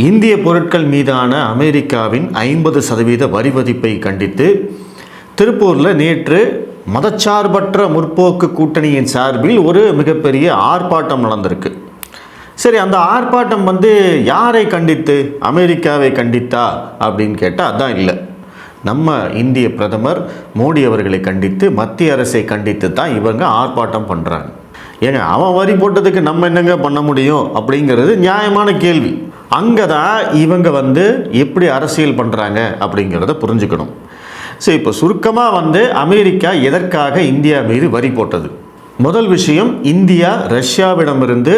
இந்திய பொருட்கள் மீதான அமெரிக்காவின் ஐம்பது சதவீத வரி விதிப்பை கண்டித்து திருப்பூரில் நேற்று மதச்சார்பற்ற முற்போக்கு கூட்டணியின் சார்பில் ஒரு மிகப்பெரிய ஆர்ப்பாட்டம் நடந்திருக்கு. சரி அந்த ஆர்ப்பாட்டம் வந்து யாரை கண்டித்து அமெரிக்காவை கண்டித்தா அப்படின்னு கேட்டால் அதான் இல்லை. நம்ம இந்திய பிரதமர் மோடி அவர்களை கண்டித்து மத்திய அரசை கண்டித்து தான் இவங்க ஆர்ப்பாட்டம் பண்ணுறாங்க ஏங்க அவன் வரி போட்டதுக்கு நம்ம என்னங்க பண்ண முடியும் அப்படிங்கிறது நியாயமான கேள்வி. அங்கே தான் இவங்க வந்து எப்படி அரசியல் பண்ணுறாங்க அப்படிங்கிறத புரிஞ்சுக்கணும். சரி இப்போ சுருக்கமாக வந்து அமெரிக்கா எதற்காக இந்தியா மீது வரி போட்டது? முதல் விஷயம் இந்தியா ரஷ்யாவிடமிருந்து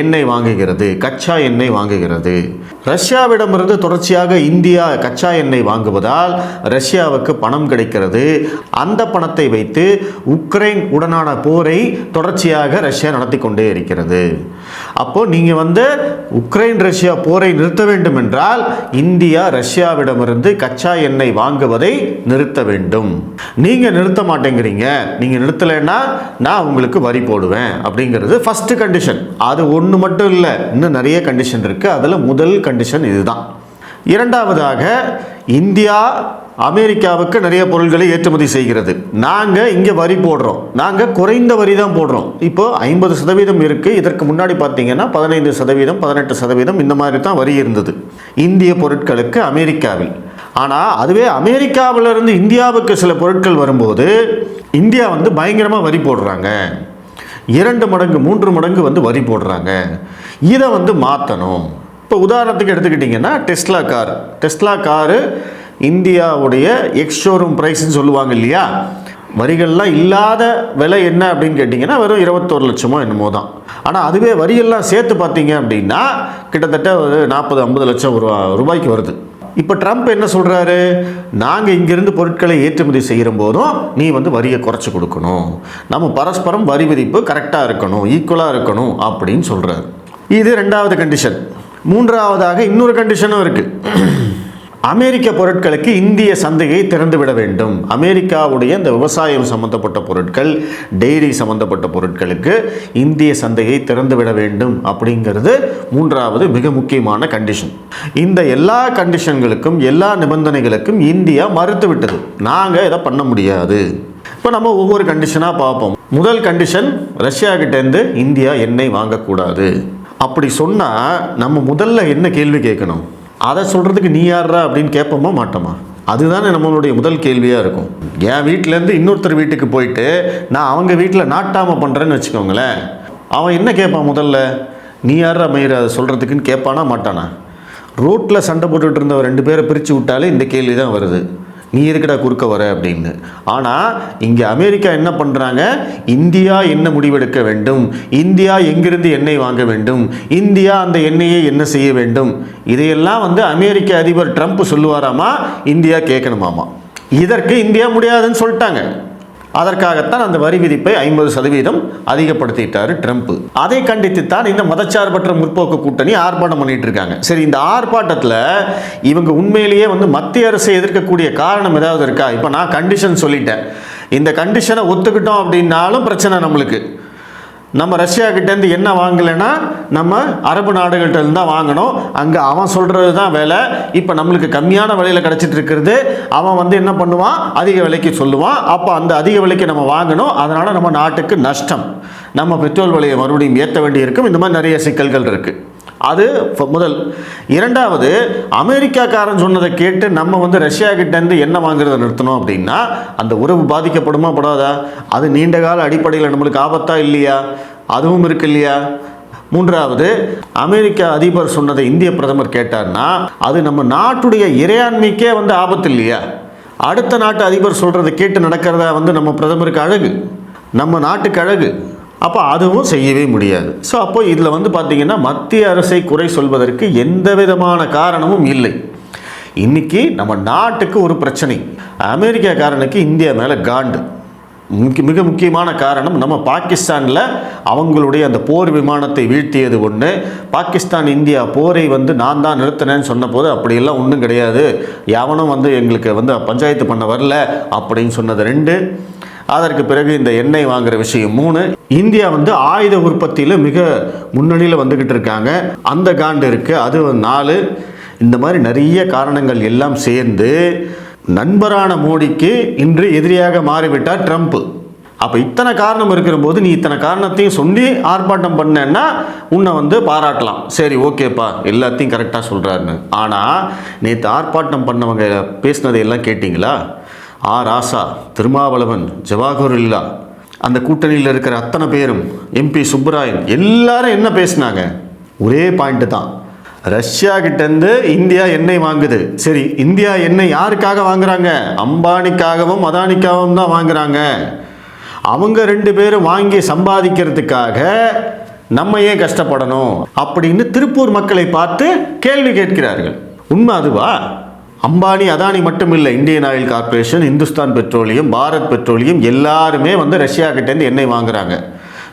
எண்ணெய் வாங்குகிறது கச்சா எண்ணெய் வாங்குகிறது. ரஷ்யாவிடமிருந்து தொடர்ச்சியாக இந்தியா கச்சா எண்ணெய் வாங்குவதால் ரஷ்யாவுக்கு பணம் கிடைக்கிறது. அந்த பணத்தை வைத்து உக்ரைன் உடனான போரை தொடர்ச்சியாக ரஷ்யா நடத்தி கொண்டே இருக்கிறது. அப்போ நீங்க வந்து உக்ரைன் ரஷ்யா போரை நிறுத்த வேண்டும் என்றால் இந்தியா ரஷ்யாவிடமிருந்து கச்சா எண்ணெய் வாங்குவதை நிறுத்த வேண்டும். நீங்க நிறுத்த மாட்டேங்கிறீங்க. நீங்க நிறுத்தலைன்னா நான் உங்களுக்கு வரி போடுவேன் அப்படிங்கிறது ஃபர்ஸ்ட் கண்டிஷன் அது ஒன்று மட்டும் இல்லை. இன்னும் நிறைய கண்டிஷன் இருக்கு. அதில் முதல் கண்டிஷன் கண்டிஷன் இதுதான். இரண்டாவதாக இந்தியா அமெரிக்காவுக்கு நிறைய பொருட்களை ஏற்றுமதி செய்கிறது. நாங்கள் இங்கே வரி போடுறோம். நாங்கள் குறைந்த வரி தான் போடுறோம். இப்போ ஐம்பது சதவீதம் இருக்குது இதற்கு முன்னாடி பார்த்தீங்கன்னா பதினைந்து சதவீதம் பதினெட்டு சதவீதம் இந்த மாதிரி தான் வரி இருந்தது. இந்திய பொருட்களுக்கு அமெரிக்காவில். ஆனால் அதுவே அமெரிக்காவிலிருந்து இந்தியாவுக்கு சில பொருட்கள் வரும்போது இந்தியா வந்து பயங்கரமாக வரி போடுறாங்க. இரண்டு மடங்கு மூன்று மடங்கு வந்து வரி போடுறாங்க. இதை வந்து மாற்றணும் இப்போ உதாரணத்துக்கு எடுத்துக்கிட்டிங்கன்னா டெஸ்லா கார். டெஸ்லா காரு இந்தியாவுடைய எக்ஸ் ஷோரூம் ப்ரைஸ்ன்னு சொல்லுவாங்க இல்லையா? வரிகள்லாம் இல்லாத விலை என்ன அப்படின்னு கேட்டிங்கன்னா வெறும் இருபத்தோரு லட்சமோ என்னமோ தான். ஆனால் அதுவே வரியெல்லாம் சேர்த்து பார்த்தீங்க அப்படின்னா கிட்டத்தட்ட ஒரு நாற்பது ஐம்பது லட்சம் ரூபா ரூபாய்க்கு வருது. இப்போ ட்ரம்ப் என்ன சொல்கிறாரு நாங்கள் இங்கேருந்து பொருட்களை ஏற்றுமதி செய்கிற போதும் நீ வந்து வரியை குறைச்சி கொடுக்கணும். நம்ம பரஸ்பரம் வரி விதிப்பு கரெக்டாக இருக்கணும் ஈக்குவலாக இருக்கணும் அப்படின்னு சொல்கிறாரு இது ரெண்டாவது கண்டிஷன் மூன்றாவதாக இன்னொரு கண்டிஷனும் இருக்குது அமெரிக்க பொருட்களுக்கு இந்திய சந்தையை திறந்து விட வேண்டும். அமெரிக்காவுடைய இந்த விவசாயம் சம்பந்தப்பட்ட பொருட்கள் டெய்ரி சம்பந்தப்பட்ட பொருட்களுக்கு இந்திய சந்தையை திறந்து விட வேண்டும் அப்படிங்கிறது மூன்றாவது மிக முக்கியமான கண்டிஷன் இந்த எல்லா கண்டிஷன்களுக்கும் எல்லா நிபந்தனைகளுக்கும் இந்தியா மறுத்துவிட்டது. நாங்கள் இதை பண்ண முடியாது. இப்போ நம்ம ஒவ்வொரு கண்டிஷனாக பார்ப்போம். முதல் கண்டிஷன் ரஷ்யா கிட்டேருந்து இந்தியா எண்ணெய் வாங்கக்கூடாது. அப்படி சொன்னால் நம்ம முதல்ல என்ன கேள்வி கேட்கணும்? அதை சொல்கிறதுக்கு நீ யாரா அப்படின்னு கேட்போமா மாட்டோமா? அதுதானே நம்மளுடைய முதல் கேள்வியாக இருக்கும். என் வீட்டிலேருந்து இன்னொருத்தர் வீட்டுக்கு போயிட்டு நான் அவங்க வீட்டில் நாட்டாமல் பண்ணுறேன்னு வச்சுக்கோங்களேன். அவன் என்ன கேட்பான் முதல்ல? நீ யாரா மயிர் அதை சொல்கிறதுக்குன்னு கேட்பானா மாட்டானா? ரோட்டில் சண்டை போட்டுட்டு இருந்த ரெண்டு பேரை பிரித்து விட்டாலே இந்த கேள்வி தான் வருது. நீ இருக்கடா குறுக்க வர அப்படின்னு. ஆனால் இங்கே அமெரிக்கா என்ன பண்ணுறாங்க இந்தியா என்ன முடிவெடுக்க வேண்டும்? இந்தியா எங்கிருந்து எண்ணெய் வாங்க வேண்டும்? இந்தியா அந்த எண்ணெயை என்ன செய்ய வேண்டும்? இதையெல்லாம் வந்து அமெரிக்க அதிபர் ட்ரம்ப் சொல்லுவாராமா? இந்தியா கேட்கணுமாமா. இதற்கு இந்தியா முடியாதுன்னு சொல்லிட்டாங்க. அதற்காகத்தான் அந்த வரி விதிப்பை ஐம்பது சதவீதம் அதிகப்படுத்திட்டாரு ட்ரம்ப். அதை கண்டித்து தான் இந்த மதச்சார்பற்ற முற்போக்கு கூட்டணி ஆர்ப்பாட்டம் பண்ணிட்டு இருக்காங்க. சரி இந்த ஆர்ப்பாட்டத்தில் இவங்க உண்மையிலேயே வந்து மத்திய அரசை எதிர்க்கக்கூடிய காரணம் ஏதாவது இருக்கா? இப்போ நான் கண்டிஷன் சொல்லிட்டேன். இந்த கண்டிஷனை ஒத்துக்கிட்டோம் அப்படின்னாலும் பிரச்சனை நம்மளுக்கு. நம்ம ரஷ்யா கிட்டேருந்து என்ன வாங்கலைன்னா நம்ம அரபு நாடுகள்கிட்ட தான் வாங்கணும். அங்கே அவன் சொல்கிறது தான் வேலை. இப்போ நம்மளுக்கு கம்மியான விலையில் கிடச்சிட்டு இருக்கிறது அவன் வந்து என்ன பண்ணுவான்? அதிக விலைக்கு சொல்லுவான். அப்போ அந்த அதிக விலைக்கு நம்ம வாங்கணும். அதனால் நம்ம நாட்டுக்கு நஷ்டம். நம்ம பெட்ரோல் விலையை மறுபடியும் ஏற்ற வேண்டியிருக்கும். இந்த மாதிரி நிறைய சிக்கல்கள் இருக்குது அது முதல். இரண்டாவது அமெரிக்காக்காரன் சொன்னதை கேட்டு நம்ம வந்து ரஷ்யா கிட்டேருந்து என்ன வாங்குறதை நிறுத்தணும் அப்படின்னா அந்த உறவு பாதிக்கப்படுமா படாதா? அது நீண்ட கால அடிப்படையில் நம்மளுக்கு ஆபத்தா இல்லையா? அதுவும் இருக்கு இல்லையா? மூன்றாவது அமெரிக்க அதிபர் சொன்னதை இந்திய பிரதமர் கேட்டார்னா அது நம்ம நாட்டுடைய இறையாண்மைக்கே வந்து ஆபத்து இல்லையா? அடுத்த நாட்டு அதிபர் சொல்கிறத கேட்டு நடக்கிறதா வந்து நம்ம பிரதமருக்கு அழகு. நம்ம நாட்டுக்கு அழகு. அப்போ அதுவும் செய்யவே முடியாது. ஸோ அப்போ இதில் வந்து பார்த்திங்கன்னா மத்திய அரசை குறை சொல்வதற்கு எந்த விதமான காரணமும் இல்லை. இன்றைக்கி நம்ம நாட்டுக்கு ஒரு பிரச்சனை. அமெரிக்காக்காரனுக்கு இந்தியா மேலே காண்டு. முக்கிய மிக முக்கியமான காரணம் நம்ம பாகிஸ்தானில் அவங்களுடைய அந்த போர் விமானத்தை வீழ்த்தியது ஒன்று பாகிஸ்தான் இந்தியா போரை வந்து நான் தான் நிறுத்தினேன்னு சொன்னபோது அப்படியெல்லாம் ஒன்றும் கிடையாது. எவனும் வந்து எங்களுக்கு வந்து பஞ்சாயத்து பண்ண வரல அப்படின்னு சொன்னது ரெண்டு. அதற்கு பிறகு இந்த எண்ணெய் வாங்குற விஷயம். மூணு இந்தியா வந்து ஆயுத உற்பத்தியில் மிக முன்னணியில் வந்துக்கிட்டு இருக்காங்க. அந்த காண்டு இருக்குது அது நாலு இந்த மாதிரி நிறைய காரணங்கள் எல்லாம் சேர்ந்து நண்பரான மோடிக்கு இன்று எதிரியாக மாறிவிட்டார் ட்ரம்ப். அப்போ இத்தனை காரணம் இருக்கிற போது நீ இத்தனை காரணத்தையும் சொல்லி ஆர்ப்பாட்டம் பண்ணேன்னா உன்னை வந்து பாராட்டலாம். சரி ஓகேப்பா. எல்லாத்தையும் கரெக்டாக சொல்கிறாருன்னு ஆனால் நேற்று ஆர்ப்பாட்டம் பண்ணவங்க பேசினதையெல்லாம் கேட்டிங்களா? ஆ ராசா திருமாவளவன் ஜவாஹருல்லா. அந்த கூட்டணியில் இருக்கிற அத்தனை பேரும் எம்பி சுப்பராயன் எல்லாரும் என்ன பேசினாங்க? ஒரே பாயிண்ட்டு தான். ரஷ்யா கிட்டேருந்து இந்தியா எண்ணெய் வாங்குது. சரி இந்தியா எண்ணெய் யாருக்காக வாங்குறாங்க? அம்பானிக்காகவும் அதானிக்காகவும் தான் வாங்குறாங்க. அவங்க ரெண்டு பேரும் வாங்கி சம்பாதிக்கிறதுக்காக நம்ம ஏன் கஷ்டப்படணும்? அப்படின்னு திருப்பூர் மக்களை பார்த்து கேள்வி கேட்கிறார்கள். உண்மை அதுவா? அம்பானி அதானி மட்டும் இல்லை Indian oil corporation Hindustan petroleum Bharat petroleum எல்லாருமே வந்து ரஷ்யா கிட்டேருந்து எண்ணெய் வாங்குறாங்க.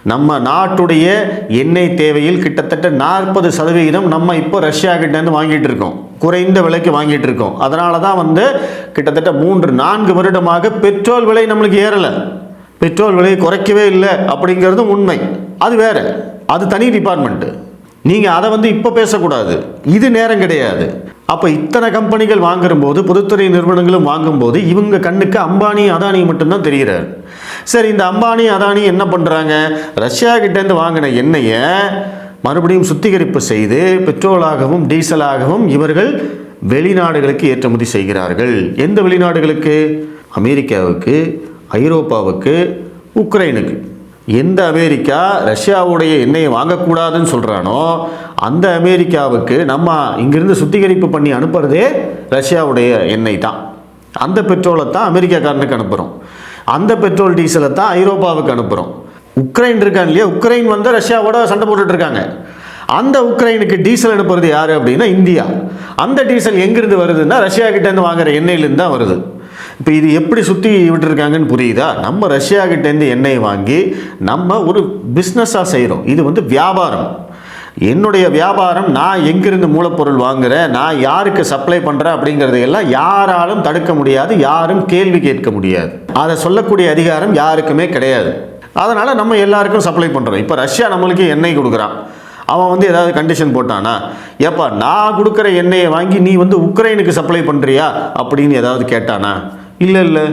நம்ம நாட்டுடைய எண்ணெய் தேவையில் கிட்டத்தட்ட நாற்பது சதவிகிதம் நம்ம இப்போ ரஷ்யா கிட்டேருந்து வாங்கிட்டு இருக்கோம் குறைந்த விலைக்கு வாங்கிட்டு இருக்கோம் அதனால தான் வந்து கிட்டத்தட்ட மூன்று நான்கு வருடமாக பெட்ரோல் விலை நம்மளுக்கு ஏறலை. பெட்ரோல் விலையை குறைக்கவே இல்லை அப்படிங்கிறது உண்மை. அது வேற. அது தனி டிபார்ட்மெண்ட்டு. நீங்கள் அதை வந்து இப்போ பேசக்கூடாது. இது நேரம் கிடையாது. அப்போ இத்தனை கம்பெனிகள் வாங்கும்போது பொதுத்துறை நிறுவனங்களும் வாங்கும்போது இவங்க கண்ணுக்கு அம்பானி அதானி மட்டும்தான் தெரிகிறார். சரி இந்த அம்பானி அதானி என்ன பண்ணுறாங்க ரஷ்யா கிட்டேருந்து வாங்கின எண்ணெயை மறுபடியும் சுத்திகரிப்பு செய்து பெட்ரோலாகவும் டீசலாகவும் இவர்கள் வெளிநாடுகளுக்கு ஏற்றுமதி செய்கிறார்கள். எந்த வெளிநாடுகளுக்கு? அமெரிக்காவுக்கு ஐரோப்பாவுக்கு உக்ரைனுக்கு. எந்த அமெரிக்கா ரஷ்யாவுடைய எண்ணெயை வாங்கக்கூடாதுன்னு சொல்கிறானோ அந்த அமெரிக்காவுக்கு நம்ம இங்கிருந்து சுத்திகரிப்பு பண்ணி அனுப்புறதே ரஷ்யாவுடைய எண்ணெய் தான். அந்த பெட்ரோலை தான் அமெரிக்காக்காரனுக்கு அனுப்புகிறோம் அந்த பெட்ரோல் டீசலை தான் ஐரோப்பாவுக்கு அனுப்புகிறோம் உக்ரைன் இருக்கான் இல்லையா? உக்ரைன் வந்து ரஷ்யாவோட சண்டை போட்டுட்டு இருக்காங்க. அந்த உக்ரைனுக்கு டீசல் அனுப்புறது யார் அப்படின்னா இந்தியா. அந்த டீசல் எங்கிருந்து வருதுன்னா ரஷ்யா கிட்டேருந்து வாங்குற எண்ணெயிலேருந்து தான் வருது. இப்போ இது எப்படி சுற்றி விட்டுருக்காங்கன்னு புரியுதா? நம்ம ரஷ்யா கிட்டேருந்து எண்ணெய் வாங்கி நம்ம ஒரு பிஸ்னஸாக செய்கிறோம் இது வந்து வியாபாரம். என்னுடைய வியாபாரம் நான் எங்கிருந்து மூலப்பொருள் வாங்குகிறேன் நான் யாருக்கு சப்ளை பண்ணுறேன் அப்படிங்கிறதையெல்லாம் யாராலும் தடுக்க முடியாது யாரும் கேள்வி கேட்க முடியாது. அதை சொல்லக்கூடிய அதிகாரம் யாருக்குமே கிடையாது. அதனால் நம்ம எல்லாருக்கும் சப்ளை பண்ணுறோம் இப்போ ரஷ்யா நம்மளுக்கு எண்ணெய் கொடுக்குறான். அவன் வந்து ஏதாவது கண்டிஷன் போட்டானா? ஏப்பா நான் கொடுக்குற எண்ணெயை வாங்கி நீ வந்து உக்ரைனுக்கு சப்ளை பண்ணுறியா அப்படின்னு ஏதாவது கேட்டானா? இல்லை இல்லை.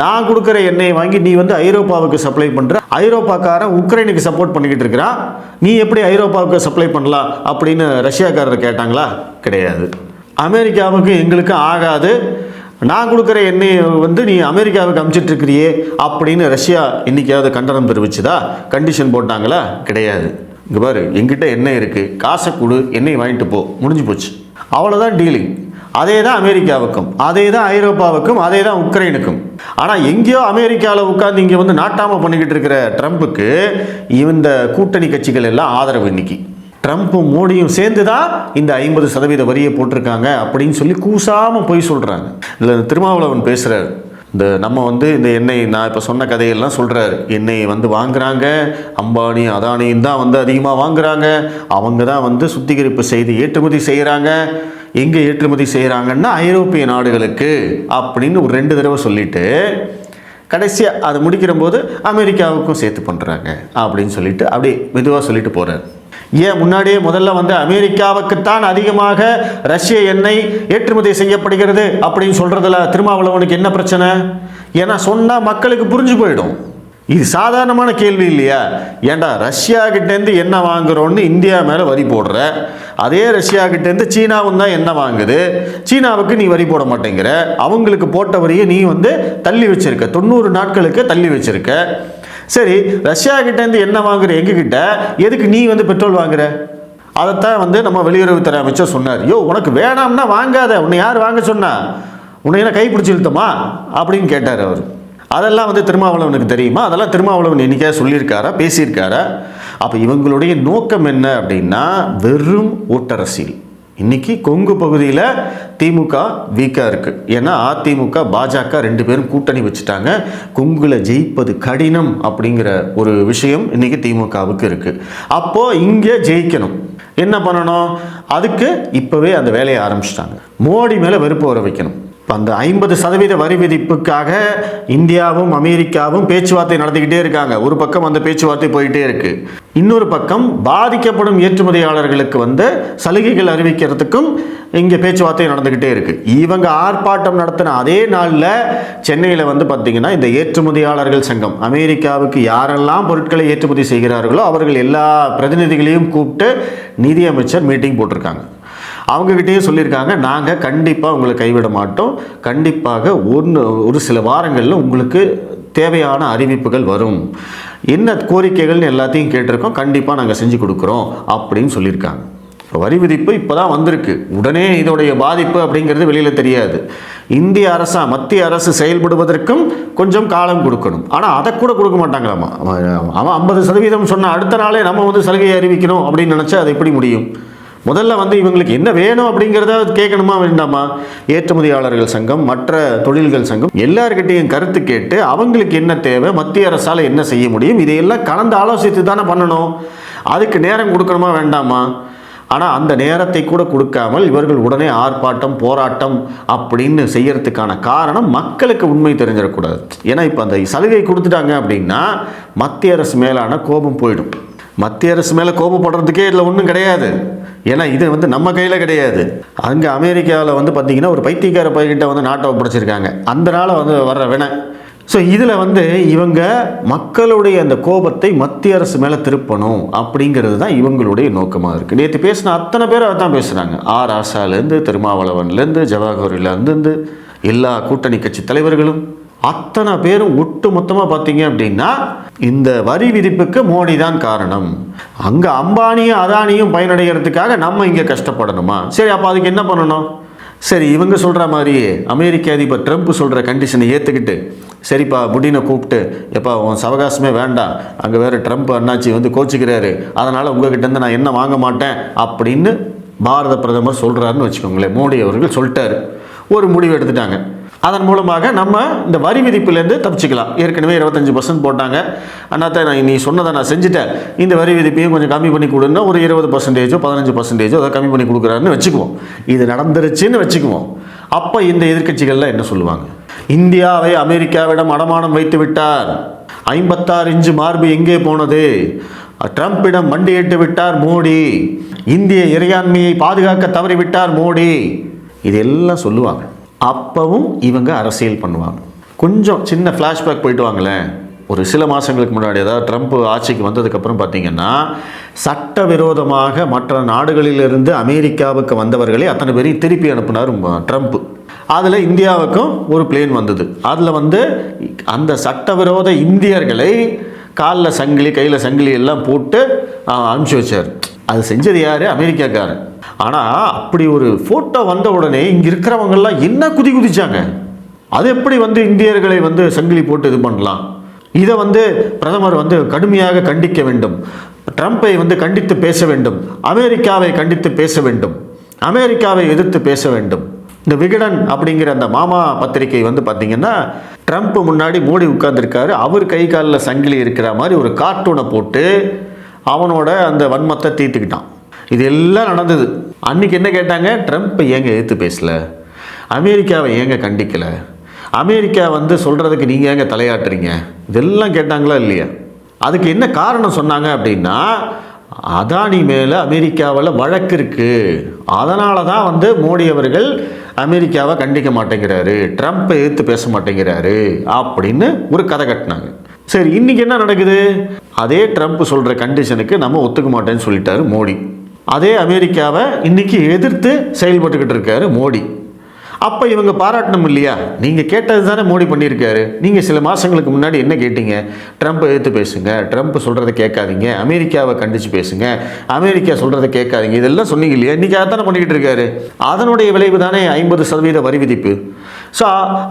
நான் கொடுக்குற எண்ணெயை வாங்கி நீ வந்து ஐரோப்பாவுக்கு சப்ளை பண்ணுற ஐரோப்பாக்காரன் உக்ரைனுக்கு சப்போர்ட் பண்ணிக்கிட்டு இருக்கிறான். நீ எப்படி ஐரோப்பாவுக்கு சப்ளை பண்ணலாம் அப்படின்னு ரஷ்யாக்காரர் கேட்டாங்களா? கிடையாது. அமெரிக்காவுக்கு எங்களுக்கு ஆகாது. நான் கொடுக்குற எண்ணெயை வந்து நீ அமெரிக்காவுக்கு அமுச்சிட்டு இருக்கிறியே அப்படின்னு ரஷ்யா இன்னைக்காவது கண்டனம் தெரிவிச்சுதா? கண்டிஷன் போட்டாங்களா? கிடையாது. இங்கே பாரு எங்கிட்ட எண்ணெய் இருக்குது காசை கொடு எண்ணெய் வாங்கிட்டு போ. முடிஞ்சு போச்சு. அவ்வளோதான் டீலிங் அதே தான் அமெரிக்காவுக்கும் அதே தான் ஐரோப்பாவுக்கும் அதே தான் உக்ரைனுக்கும். ஆனால் எங்கேயோ அமெரிக்காவில் உட்காந்து இங்கே வந்து நாட்டாமல் பண்ணிக்கிட்டு இருக்கிற ட்ரம்ப்புக்கு இந்த கூட்டணி கட்சிகள் எல்லாம் ஆதரவு இன்னைக்கு. ட்ரம்ப்பும் மோடியும் சேர்ந்து தான் இந்த ஐம்பது சதவீத வரியை போட்டிருக்காங்க அப்படின்னு சொல்லி கூசாமல் போய் சொல்கிறாங்க இதில் திருமாவளவன் பேசுகிறார் இந்த நம்ம வந்து இந்த எண்ணெய் நான் இப்போ சொன்ன கதையெல்லாம் சொல்கிறாரு எண்ணெயை வந்து வாங்குறாங்க. அம்பானி அதானியும் தான் வந்து அதிகமாக வாங்குறாங்க. அவங்க தான் வந்து சுத்திகரிப்பு செய்து ஏற்றுமதி செய்கிறாங்க எங்கே ஏற்றுமதி செய்கிறாங்கன்னா ஐரோப்பிய நாடுகளுக்கு அப்படின்னு ஒரு ரெண்டு தடவை சொல்லிவிட்டு கடைசியாக அதை முடிக்கிற போது அமெரிக்காவுக்கும் சேர்த்து பண்ணுறாங்க அப்படின்னு சொல்லிட்டு அப்படியே மெதுவாக சொல்லிட்டு போகிறார் ஏன் முன்னாடியே முதல்ல வந்து அமெரிக்காவுக்குத்தான் அதிகமாக ரஷ்ய எண்ணெய் ஏற்றுமதி செய்யப்படுகிறது அப்படின்னு சொல்கிறதுல திருமாவளவனுக்கு என்ன பிரச்சனை? ஏன்னா சொன்னால் மக்களுக்கு புரிஞ்சு போயிடும். இது சாதாரணமான கேள்வி இல்லையா? ஏன்டா ரஷ்யா கிட்டேருந்து என்ன வாங்குறோன்னு இந்தியா மேலே வரி போடுற? அதே ரஷ்யா கிட்டேருந்து சீனாவும் தான் என்ன வாங்குது? சீனாவுக்கு நீ வரி போட மாட்டேங்கிற. அவங்களுக்கு போட்ட வரியை நீ வந்து தள்ளி வச்சிருக்க. தொண்ணூறு நாட்களுக்கு தள்ளி வச்சிருக்க. சரி ரஷ்யா கிட்டேருந்து என்ன வாங்குற? எங்ககிட்ட? எதுக்கு நீ வந்து பெட்ரோல் வாங்குற? அதைத்தான் வந்து நம்ம வெளியுறவுத்துறை அமைச்சர் சொன்னார். யோ உனக்கு வேணாம்னா வாங்காத. உன்னை யார் வாங்க சொன்னா? உன்னை என்ன கைப்பிடிச்சி இழுத்தமா? அப்படின்னு கேட்டார் அவர். அதெல்லாம் வந்து திருமாவளவனுக்கு தெரியுமா? அதெல்லாம் திருமாவளவன் என்னைக்கா சொல்லியிருக்காரா? பேசியிருக்காரா? அப்போ இவங்களுடைய நோக்கம் என்ன அப்படின்னா வெறும் ஓட்டரசியல். இன்னைக்கு கொங்கு பகுதியில் திமுக வீக்காக இருக்குது ஏன்னா அதிமுக பாஜக ரெண்டு பேரும் கூட்டணி வச்சுட்டாங்க. கொங்குல ஜெயிப்பது கடினம் அப்படிங்கிற ஒரு விஷயம் இன்னைக்கு திமுகவுக்கு இருக்குது அப்போது இங்கே ஜெயிக்கணும். என்ன பண்ணணும்? அதுக்கு இப்போவே அந்த வேலையை ஆரம்பிச்சிட்டாங்க. மோடி மேலே வெறுப்பு வர வைக்கணும். அந்த ஐம்பது சதவீத வரி விதிப்புக்காக இந்தியாவும் அமெரிக்காவும் பேச்சுவார்த்தை நடத்திக்கிட்டே இருக்காங்க. ஒரு பக்கம் அந்த பேச்சுவார்த்தை போயிட்டே இருக்கு. இன்னொரு பக்கம் பாதிக்கப்படும் ஏற்றுமதியாளர்களுக்கு வந்து சலுகைகள் அறிவிக்கிறதுக்கும் இங்கே பேச்சுவார்த்தை நடந்துக்கிட்டே இருக்கு. இவங்க ஆர்ப்பாட்டம் நடத்தின அதே நாளில் சென்னையில் வந்து பார்த்தீங்கன்னா இந்த ஏற்றுமதியாளர்கள் சங்கம் அமெரிக்காவுக்கு யாரெல்லாம் பொருட்களை ஏற்றுமதி செய்கிறார்களோ அவர்கள் எல்லா பிரதிநிதிகளையும் கூப்பிட்டு நிதியமைச்சர் மீட்டிங் போட்டிருக்காங்க. அவங்கக்கிட்டேயே சொல்லியிருக்காங்க நாங்கள் கண்டிப்பாக உங்களை கைவிட மாட்டோம். கண்டிப்பாக ஒன்று ஒரு சில வாரங்களில் உங்களுக்கு தேவையான அறிவிப்புகள் வரும். என்ன கோரிக்கைகள்னு எல்லாத்தையும் கேட்டிருக்கோம் கண்டிப்பாக நாங்கள் செஞ்சு கொடுக்குறோம் அப்படின்னு சொல்லியிருக்காங்க. இப்போ வரி விதிப்பு இப்போ தான் வந்திருக்கு. உடனே இதோடைய பாதிப்பு அப்படிங்கிறது வெளியில் தெரியாது. இந்திய அரசா மத்திய அரசு செயல்படுவதற்கும் கொஞ்சம் காலம் கொடுக்கணும். ஆனால் அதை கூட கொடுக்க மாட்டாங்களாமா? அவன் ஐம்பது சதவீதம் சொன்ன அடுத்த நாளே நம்ம வந்து சலுகையை அறிவிக்கணும் அப்படின்னு நினச்சா அது எப்படி முடியும்? முதல்ல வந்து இவங்களுக்கு என்ன வேணும் அப்படிங்கிறத கேட்கணுமா வேண்டாமா? ஏற்றுமதியாளர்கள் சங்கம் மற்ற தொழில்கள் சங்கம் எல்லார்கிட்டையும் கருத்து கேட்டு அவங்களுக்கு என்ன தேவை மத்திய அரசால் என்ன செய்ய முடியும் இதையெல்லாம் கலந்து ஆலோசித்து தானே பண்ணணும். அதுக்கு நேரம் கொடுக்கணுமா வேண்டாமா? ஆனால் அந்த நேரத்தை கூட கொடுக்காமல் இவர்கள் உடனே ஆர்ப்பாட்டம் போராட்டம் அப்படின்னு செய்யறதுக்கான காரணம் மக்களுக்கு உண்மை தெரிஞ்சிடக்கூடாது. ஏன்னா இப்போ அந்த சலுகை கொடுத்துட்டாங்க அப்படின்னா மத்திய அரசு மேலான கோபம் போயிடும். மத்திய அரசு மேலே கோபப்படுறதுக்கே இதில் ஒன்றும் கிடையாது. ஏன்னா இது வந்து நம்ம கையில் கிடையாது. அங்கே அமெரிக்காவில் வந்து பார்த்திங்கன்னா ஒரு பைத்தியக்கார பையன்கிட்ட வந்து நாட்டை ஒப்படைச்சிருக்காங்க. அந்த நாளை வந்து வர்ற வினை. ஸோ இதில் வந்து இவங்க மக்களுடைய அந்த கோபத்தை மத்திய அரசு மேலே திருப்பணும் அப்படிங்கிறது தான் இவங்களுடைய நோக்கமாக இருக்குது நேற்று பேசின அத்தனை பேர் அதான் பேசுகிறாங்க ஆர் ஆசாலேருந்து திருமாவளவன்லேருந்து ஜவஹர்லேருந்து எல்லா கூட்டணி கட்சி தலைவர்களும் அத்தனை பேரும் ஒட்டு மொத்தமாக பார்த்தீங்க அப்படின்னா இந்த வரி விதிப்புக்கு மோடி தான் காரணம். அங்கே அம்பானியும் அதானியும் பயனடைகிறதுக்காக நம்ம இங்கே கஷ்டப்படணுமா? சரி அப்போ அதுக்கு என்ன பண்ணணும்? சரி இவங்க சொல்கிற மாதிரியே அமெரிக்க அதிபர் ட்ரம்ப் சொல்கிற கண்டிஷனை ஏற்றுக்கிட்டு சரிப்பா புடினை கூப்பிட்டு எப்பா உன் சவகாசமே வேண்டாம் அங்கே வேறு ட்ரம்ப் அண்ணாச்சி வந்து கோச்சிக்கிறாரு அதனால் உங்ககிட்டேருந்து நான் என்ன வாங்க மாட்டேன் அப்படின்னு பாரத பிரதமர் சொல்கிறாருன்னு வச்சுக்கோங்களேன் மோடி அவர்கள் சொல்லிட்டாரு. ஒரு முடிவு எடுத்துட்டாங்க. அதன் மூலமாக நம்ம இந்த வரி விதிப்புலேருந்து தப்பிச்சுக்கலாம். ஏற்கனவே இருபத்தஞ்சி பர்சன்ட் போட்டாங்க. அண்ணாத்த நான் நீ சொன்னதை நான் செஞ்சுட்டேன். இந்த வரி விதிப்பையும் கொஞ்சம் கம்மி பண்ணி கொடுன்னா ஒரு இருபது பர்சன்டேஜோ பதினஞ்சு பர்சன்டேஜோ அதை கம்மி பண்ணி கொடுக்குறாருன்னு வச்சுக்குவோம். இது நடந்துருச்சுன்னு வச்சுக்குவோம். அப்போ இந்த எதிர்க்கட்சிகள்லாம் என்ன சொல்லுவாங்க? இந்தியாவை அமெரிக்காவிடம் அடமானம் வைத்து விட்டார். ஐம்பத்தாறு இன்ச்சு மார்பு எங்கே போனது? ட்ரம்பிடம் மண்டியிட்டு விட்டார் மோடி. இந்திய இறையாண்மையை பாதுகாக்க தவறிவிட்டார் மோடி. இதெல்லாம் சொல்லுவாங்க. அப்பவும் இவங்க அரசியல் பண்ணுவாங்க. கொஞ்சம் சின்ன ஃப்ளாஷ்பேக் போயிட்டு வாங்களேன். ஒரு சில மாதங்களுக்கு முன்னாடி அதாவது ட்ரம்ப் ஆட்சிக்கு வந்ததுக்கப்புறம் பார்த்தீங்கன்னா சட்டவிரோதமாக மற்ற நாடுகளிலிருந்து அமெரிக்காவுக்கு வந்தவர்களை அத்தனை பேரையும் திருப்பி அனுப்புனார் ட்ரம்ப். அதில் இந்தியாவுக்கும் ஒரு பிளேன் வந்தது. அதில் வந்து அந்த சட்டவிரோத இந்தியர்களை காலில் சங்கிலி கையில் சங்கிலி எல்லாம் போட்டு அனுப்பிச்சி வச்சார். அது செஞ்சது யார்? அமெரிக்காக்காரன். ஆனால் அப்படி ஒரு ஃபோட்டோ வந்த உடனே இங்கே இருக்கிறவங்கெல்லாம் என்ன குதி குதிச்சாங்க? அது எப்படி வந்து இந்தியர்களை வந்து சங்கிலி போட்டு இது பண்ணலாம்? இதை வந்து பிரதமர் வந்து கடுமையாக கண்டிக்க வேண்டும். ட்ரம்ப்பை வந்து கண்டித்து பேச வேண்டும். அமெரிக்காவை கண்டித்து பேச வேண்டும். அமெரிக்காவை எதிர்த்து பேச வேண்டும். இந்த விகடன் அப்படிங்கிற அந்த மாமா பத்திரிகை வந்து பார்த்தீங்கன்னா ட்ரம்ப் முன்னாடி மோடி உட்கார்ந்துருக்காரு. அவர் கை காலில் சங்கிலி இருக்கிற மாதிரி ஒரு கார்ட்டூனை போட்டு அவனோட அந்த வன்மத்தை தீர்த்துக்கிட்டான். இது எல்லாம் நடந்தது. அன்றைக்கி என்ன கேட்டாங்க? ட்ரம்ப் ஏங்க எழுத்து பேசல? அமெரிக்காவை ஏங்க கண்டிக்கலை? அமெரிக்கா வந்து சொல்கிறதுக்கு நீங்கள் ஏங்க தலையாட்டுறீங்க? இதெல்லாம் கேட்டாங்களா இல்லையா? அதுக்கு என்ன காரணம் சொன்னாங்க அப்படின்னா அதானி மேலே அமெரிக்காவில் வழக்கு இருக்குது அதனால தான் வந்து மோடி அவர்கள் அமெரிக்காவை கண்டிக்க மாட்டேங்கிறாரு. ட்ரம்ப்பை எதிர்த்து பேச மாட்டேங்கிறாரு அப்படின்னு ஒரு கதை கட்டினாங்க. சரி இன்னைக்கு என்ன நடக்குது? அதே ட்ரம்ப் சொல்கிற கண்டிஷனுக்கு நம்ம ஒத்துக்க மாட்டேன்னு சொல்லிட்டாரு மோடி. அதே அமெரிக்காவை இன்னைக்கு எதிர்த்து செயல்பட்டுக்கிட்டு இருக்காரு மோடி. அப்போ இவங்க பாராட்டணும் இல்லையா? நீங்கள் கேட்டது தானே மோடி பண்ணியிருக்காரு. நீங்கள் சில மாதங்களுக்கு முன்னாடி என்ன கேட்டீங்க? ட்ரம்ப் எதிர்த்து பேசுங்க. ட்ரம்ப் சொல்கிறத கேட்காதீங்க. அமெரிக்காவை கண்டித்து பேசுங்க. அமெரிக்கா சொல்கிறத கேட்காதீங்க. இதெல்லாம் சொன்னீங்க இல்லையா? இன்றைக்கி அதானே பண்ணிக்கிட்டு இருக்காரு. அதனுடைய விளைவு தானே ஐம்பது சதவீத வரி விதிப்பு. ஸோ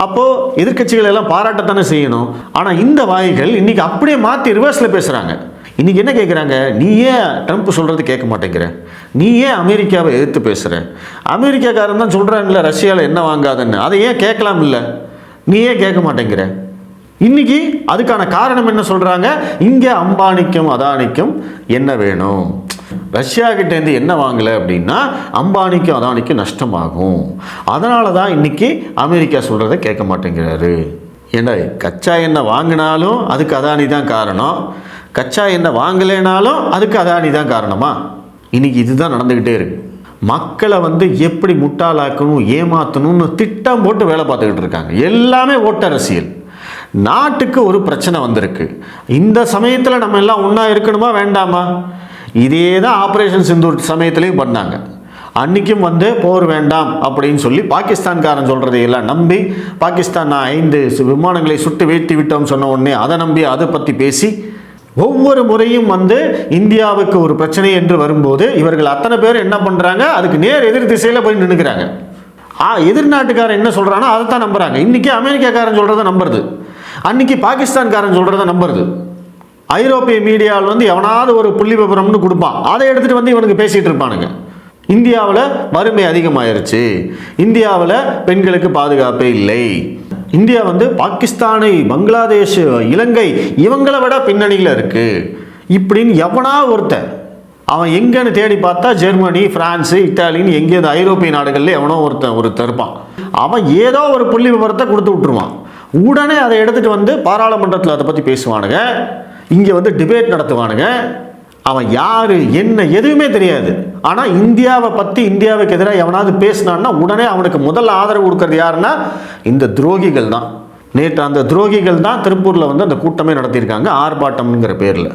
அப்போது எதிர்கட்சிகள் எல்லாம் பாராட்டத்தானே செய்யணும். ஆனால் இந்த வாய்கள் இன்றைக்கி அப்படியே மாற்றி ரிவர்ஸில் பேசுகிறாங்க இன்றைக்கி என்ன கேட்குறாங்க நீ ஏன் ட்ரம்ப் சொல்கிறது கேட்க மாட்டேங்கிற? நீ ஏன் அமெரிக்காவை எதிர்த்து பேசுகிற அமெரிக்காக்காரன் தான் சொல்கிறாங்கல்ல ரஷ்யாவில் என்ன வாங்காதன்னு. அதை ஏன் கேட்கலாம் இல்லை நீ ஏன் கேட்க மாட்டேங்கிற? இன்னைக்கு அதுக்கான காரணம் என்ன சொல்கிறாங்க இங்கே அம்பானிக்கும் அதானிக்கும் என்ன வேணும்? ரஷ்யா கிட்டேருந்து என்ன வாங்கலை அப்படின்னா அம்பானிக்கும் அதானிக்கும் நஷ்டமாகும். அதனால தான் இன்னைக்கு அமெரிக்கா சொல்கிறத கேட்க மாட்டேங்கிறாரு. ஏன்னா கச்சா எண்ணெய் வாங்கினாலும் அதுக்கு அதானி தான் காரணம்? கச்சா எண்ணெய் வாங்கலைனாலும் அதுக்கு அதானி தான் காரணமா? இன்னைக்கு இதுதான் நடந்துக்கிட்டே இருக்கு. மக்களை வந்து எப்படி முட்டாளாக்கணும் ஏமாற்றணும்னு திட்டம் போட்டு வேலை பார்த்துக்கிட்டு இருக்காங்க. எல்லாமே ஓட்ட அரசியல் நாட்டுக்கு ஒரு பிரச்சனை வந்திருக்கு. இந்த சமயத்தில் நம்ம எல்லாம் ஒன்றா இருக்கணுமா வேண்டாமா? இதே தான் ஆப்ரேஷன் சிந்தூர் சமயத்துலேயும் பண்ணாங்க. அன்றைக்கும் வந்து போர் வேண்டாம் அப்படின்னு சொல்லி பாகிஸ்தான்காரன் சொல்கிறதை எல்லாம் நம்பி பாகிஸ்தான் நான் ஐந்து விமானங்களை சுட்டு வீழ்த்தி விட்டோம் சொன்ன உடனே அதை நம்பி அதை பற்றி பேசி ஒவ்வொரு முறையும் வந்து இந்தியாவுக்கு ஒரு பிரச்சனை என்று வரும்போது இவர்கள் அத்தனை பேர் என்ன பண்ணுறாங்க அதுக்கு நேர் எதிர் திசையில் போய் நின்றுக்கிறாங்க ஆ எதிர்நாட்டுக்காரன் என்ன சொல்கிறானோ அதை தான் நம்புறாங்க. இன்றைக்கி அமெரிக்காக்காரன் சொல்கிறத நம்புறது. அன்றைக்கி பாகிஸ்தான்காரன் சொல்கிறத நம்புறது. ஐரோப்பிய மீடியாவில் வந்து எவனாவது ஒரு புள்ளி விவரம்னு கொடுப்பான். அதை எடுத்துகிட்டு வந்து இவனுக்கு பேசிகிட்டு இருப்பானுங்க. இந்தியாவில் வறுமை அதிகமாயிருச்சு. இந்தியாவில் பெண்களுக்கு பாதுகாப்பே இல்லை. இந்தியா வந்து பாகிஸ்தானை பங்களாதேஷ் இலங்கை இவங்களை விட பின்னணியில் இருக்குது இப்படின்னு எவனா ஒருத்தன் அவன் எங்கேன்னு தேடி பார்த்தா ஜெர்மனி ஃப்ரான்ஸு இத்தாலின்னு எங்கேயாவது ஐரோப்பிய நாடுகளில் எவனோ ஒருத்தன் ஒருத்தர் இருப்பான். அவன் ஏதோ ஒரு புள்ளி விவரத்தை கொடுத்து விட்டுருவான். உடனே அதை எடுத்துகிட்டு வந்து பாராளுமன்றத்தில் அதை பற்றி பேசுவானுங்க. இங்கே வந்து டிபேட் நடத்துவானுங்க. அவன் யார் என்ன எதுவுமே தெரியாது. ஆனால் இந்தியாவை பற்றி இந்தியாவுக்கு எதிராக எவனாவது பேசினான்னா உடனே அவனுக்கு முதல் ஆதரவு கொடுக்கறது யாருன்னா இந்த துரோகிகள் தான். நேற்று அந்த துரோகிகள் தான் திருப்பூரில் வந்து அந்த கூட்டமே நடத்தியிருக்காங்க ஆர்ப்பாட்டம்ங்கிற பேரில்.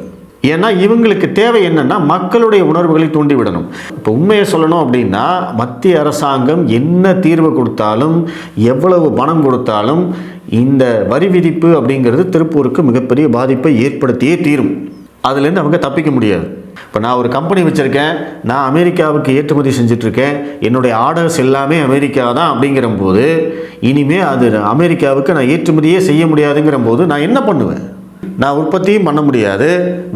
ஏன்னா இவங்களுக்கு தேவை என்னன்னா மக்களுடைய உணர்வுகளை தூண்டி விடணும் இப்போ உண்மையை சொல்லணும் அப்படின்னா மத்திய அரசாங்கம் என்ன தீர்வு கொடுத்தாலும் எவ்வளவு பணம் கொடுத்தாலும் இந்த வரி விதிப்பு அப்படிங்கிறது திருப்பூருக்கு மிகப்பெரிய பாதிப்பை ஏற்படுத்தியே தீரும். அதுலேருந்து அவங்க தப்பிக்க முடியாது. இப்போ நான் ஒரு கம்பெனி வச்சுருக்கேன் நான் அமெரிக்காவுக்கு ஏற்றுமதி செஞ்சிட்ருக்கேன் என்னுடைய ஆர்டர்ஸ் எல்லாமே அமெரிக்கா தான் அப்படிங்கிற போது இனிமேல் அது அமெரிக்காவுக்கு நான் ஏற்றுமதியே செய்ய முடியாதுங்கிற போது நான் என்ன பண்ணுவேன்? நான் உற்பத்தியும் பண்ண முடியாது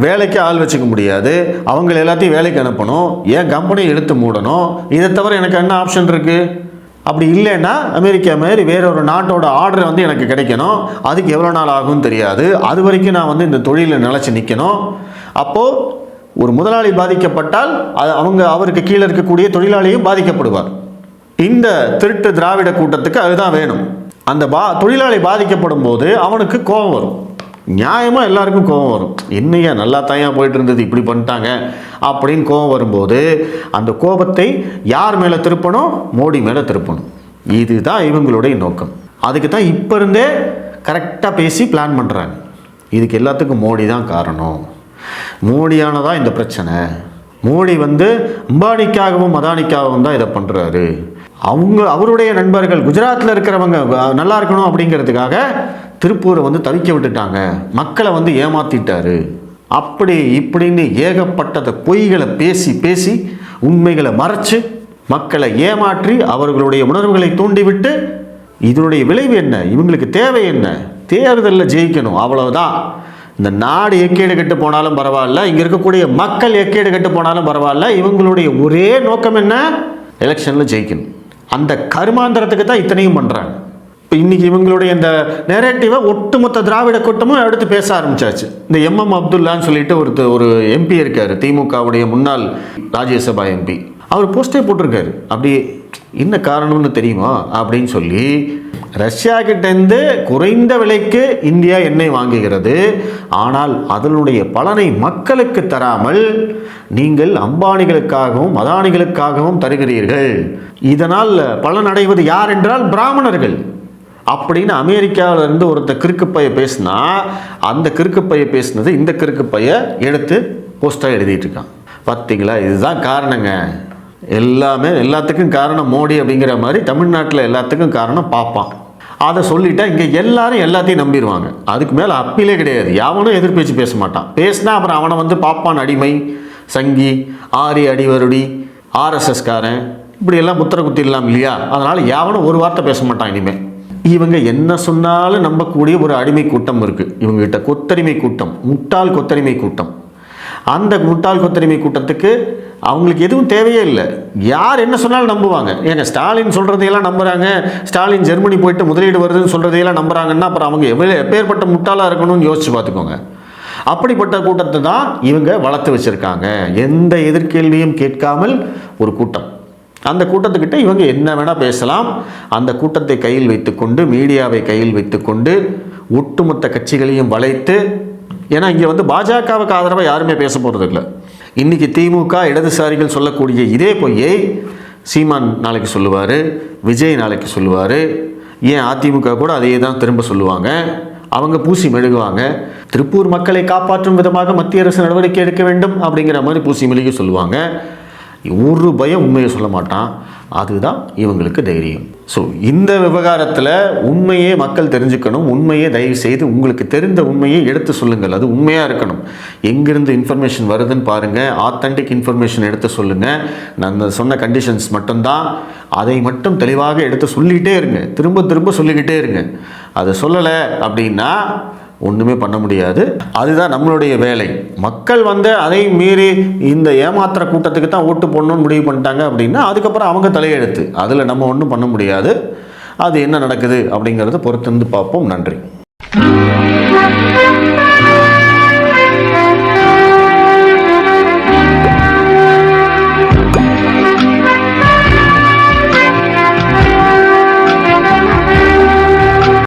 வேலைக்கு ஆள் வச்சுக்க முடியாது அவங்க எல்லாத்தையும் வேலைக்கு அனுப்பணும் என் கம்பெனியை எடுத்து மூடணும் இதை தவிர எனக்கு என்ன ஆப்ஷன் இருக்குது அப்படி இல்லைன்னா அமெரிக்கா மாதிரி வேற ஒரு நாட்டோட ஆர்டர் வந்து எனக்கு கிடைக்கணும் அதுக்கு எவ்வளோ நாள் ஆகும்னு தெரியாது அது வரைக்கும் நான் வந்து இந்த தொழிலில் நிலச்சி நிற்கணும் அப்போது ஒரு முதலாளி பாதிக்கப்பட்டால் அது அவங்க அவருக்கு கீழே இருக்கக்கூடிய தொழிலாளியும் பாதிக்கப்படுவார். இந்த திருட்டு திராவிட கூட்டத்துக்கு அதுதான் வேணும். அந்த பா தொழிலாளி பாதிக்கப்படும் போது அவனுக்கு கோபம் வரும். நியாயமாக எல்லாருக்கும் கோபம் வரும். என்னையா நல்லா தாயா போயிட்டு இருந்தது இப்படி பண்ணிட்டாங்க அப்படின்னு கோபம் வரும்போது அந்த கோபத்தை யார் மேலே திருப்பணும்? மோடி மேலே திருப்பணும். இதுதான் இவங்களுடைய நோக்கம். அதுக்கு தான் இப்போ இருந்தே கரெக்டாக பேசி பிளான் பண்ணுறாங்க இதுக்கு எல்லாத்துக்கும் மோடி தான் காரணம். மோடியானதா இந்த பிரச்சனை. மோடி வந்து அம்பானிக்காகவும் அதானிக்காகவும் தான் இதை பண்ணுறாரு அவங்க அவருடைய நண்பர்கள் குஜராத்தில் இருக்கிறவங்க நல்லா இருக்கணும் அப்படிங்கிறதுக்காக திருப்பூரை வந்து தவிக்க விட்டுட்டாங்க. மக்களை வந்து ஏமாத்திட்டாரு. அப்படி இப்படின்னு ஏகப்பட்டதை பொய்களை பேசி பேசி உண்மைகளை மறைச்சு மக்களை ஏமாற்றி அவர்களுடைய உணர்வுகளை தூண்டிவிட்டு இதனுடைய விளைவு என்ன? இவங்களுக்கு தேவை என்ன? தேர்தலில் ஜெயிக்கணும். அவ்வளவுதான். இந்த நாடு எக்கேடு கெட்டு போனாலும் பரவாயில்ல. இங்கே இருக்கக்கூடிய மக்கள் எக்கேடு கெட்டு போனாலும் பரவாயில்ல. இவங்களுடைய ஒரே நோக்கம் என்ன? எலெக்ஷனில் ஜெயிக்கணும். அந்த கருமாந்திரத்துக்கு தான் இத்தனையும் பண்ணுறாங்க இப்போ இன்றைக்கி இவங்களுடைய இந்த நெரேட்டிவை ஒட்டுமொத்த திராவிட கூட்டமும் எடுத்து பேச ஆரம்பிச்சாச்சு. இந்த எம்எம் அப்துல்லான்னு சொல்லிட்டு ஒருத்தர் ஒரு எம்பி இருக்கார் திமுகவுடைய முன்னாள் ராஜ்யசபா எம்பி அவர் போஸ்டே போட்டிருக்காரு. அப்படி என்ன காரணம்னு தெரியுமா? அப்படின்னு சொல்லி ரஷ்யா கிட்டேருந்து குறைந்த விலைக்கு இந்தியா எண்ணெய் வாங்குகிறது. ஆனால் அதனுடைய பலனை மக்களுக்கு தராமல் நீங்கள் அம்பானிகளுக்காகவும் அதானிகளுக்காகவும் தருகிறீர்கள். இதனால் பலன் அடைவது யார் என்றால் பிராமணர்கள். அப்படின்னு அமெரிக்காவில இருந்து ஒருத்தர் கிறுக்குப்பைய பேசினா அந்த கிறுக்குப்பைய பேசினது இந்த கிறுக்குப்பைய எடுத்து போஸ்டாக எழுதிட்டு இருக்கான் பார்த்தீங்களா இதுதான் காரணங்க. எல்லாமே எல்லாத்துக்கும் காரணம் மோடி அப்படிங்கிற மாதிரி தமிழ்நாட்டில் எல்லாத்துக்கும் காரணம் பார்ப்பான் அதை சொல்லிட்டா இங்கே எல்லாரும் எல்லாத்தையும் நம்பிடுவாங்க அதுக்கு மேலே அப்பீலே கிடையாது. யாவனும் எதிர்பேச்சு பேச மாட்டான். பேசினா அப்புறம் அவனை வந்து பாப்பான் அடிமை சங்கி ஆரி அடிவருடி ஆர்எஸ்எஸ்காரன் இப்படி எல்லாம் முத்திர குத்திடலாம் இல்லையா? அதனால் யாவனும் ஒரு வார்த்தை பேச மாட்டான் இனிமேல் இவங்க என்ன சொன்னாலும் நம்பக்கூடிய ஒரு அடிமை கூட்டம் இருக்குது இவங்ககிட்ட கொத்தடிமை கூட்டம் முட்டாள் கொத்தடிமை கூட்டம். அந்த முட்டாள் கொத்தடிமை கூட்டத்துக்கு அவங்களுக்கு எதுவும் தேவையே இல்லை. யார் என்ன சொன்னாலும் நம்புவாங்க. ஏங்க ஸ்டாலின் சொல்கிறதையெல்லாம் நம்புகிறாங்க ஸ்டாலின் ஜெர்மனி போயிட்டு முதலீடு வருதுன்னு சொல்கிறதையெல்லாம் நம்புறாங்கன்னா அப்புறம் அவங்க எவ்வளோ எப்பேற்பட்ட முட்டாளாக இருக்கணும்னு யோசிச்சு பார்த்துக்கோங்க. அப்படிப்பட்ட கூட்டத்தை தான் இவங்க வளர்த்து வச்சிருக்காங்க. எந்த எதிர்கேள்வியும் கேட்காமல் ஒரு கூட்டம். அந்த கூட்டத்துக்கிட்ட இவங்க என்ன வேணால் பேசலாம். அந்த கூட்டத்தை கையில் வைத்துக்கொண்டு மீடியாவை கையில் வைத்துக்கொண்டு ஒட்டுமொத்த கட்சிகளையும் வளைத்து ஏன்னா இங்கே வந்து பாஜகவுக்கு ஆதரவாக யாருமே பேச போகிறது இல்லை. இன்றைக்கி திமுக இடதுசாரிகள் சொல்லக்கூடிய இதே பொய்யை சீமான் நாளைக்கு சொல்லுவார் விஜய் நாளைக்கு சொல்லுவார். ஏன் அதிமுக கூட அதையே தான் திரும்ப சொல்லுவாங்க. அவங்க பூசி மெழுகுவாங்க. திருப்பூர் மக்களை காப்பாற்றும் விதமாக மத்திய அரசு நடவடிக்கை எடுக்க வேண்டும் அப்படிங்கிற மாதிரி பூசி மெழுகி சொல்லுவாங்க. ஒரு பயம் உண்மையை சொல்ல மாட்டான். அதுதான் இவங்களுக்கு தைரியம். ஸோ இந்த விவகாரத்தில் உண்மையே மக்கள் தெரிஞ்சுக்கணும். உண்மையே தயவு செய்து உங்களுக்கு தெரிந்த உண்மையை எடுத்து சொல்லுங்கள். அது உண்மையாக இருக்கணும். எங்கேருந்து இன்ஃபர்மேஷன் வருதுன்னு பாருங்கள் ஆத்தென்டிக் இன்ஃபர்மேஷன் எடுத்து சொல்லுங்கள் நான் சொன்ன கண்டிஷன்ஸ் மட்டும்தான். அதை மட்டும் தெளிவாக எடுத்து சொல்லிக்கிட்டே இருங்க. திரும்ப திரும்ப சொல்லிக்கிட்டே இருங்க. அதை சொல்லலை அப்படின்னா ஒன்றுமே பண்ண முடியாது. அதுதான் நம்மளுடைய வேலை. மக்கள் வந்து அதை மீறி இந்த ஏமாத்துற கூட்டத்துக்கு தான் ஓட்டு போடணும்னு முடிவு பண்ணிட்டாங்க அப்படின்னா அதுக்கப்புறம் அவங்க தலையெழுத்து. அதில் நம்ம ஒன்றும் பண்ண முடியாது. அது என்ன நடக்குது அப்படிங்கிறத பொறுத்திருந்து பார்ப்போம். நன்றி.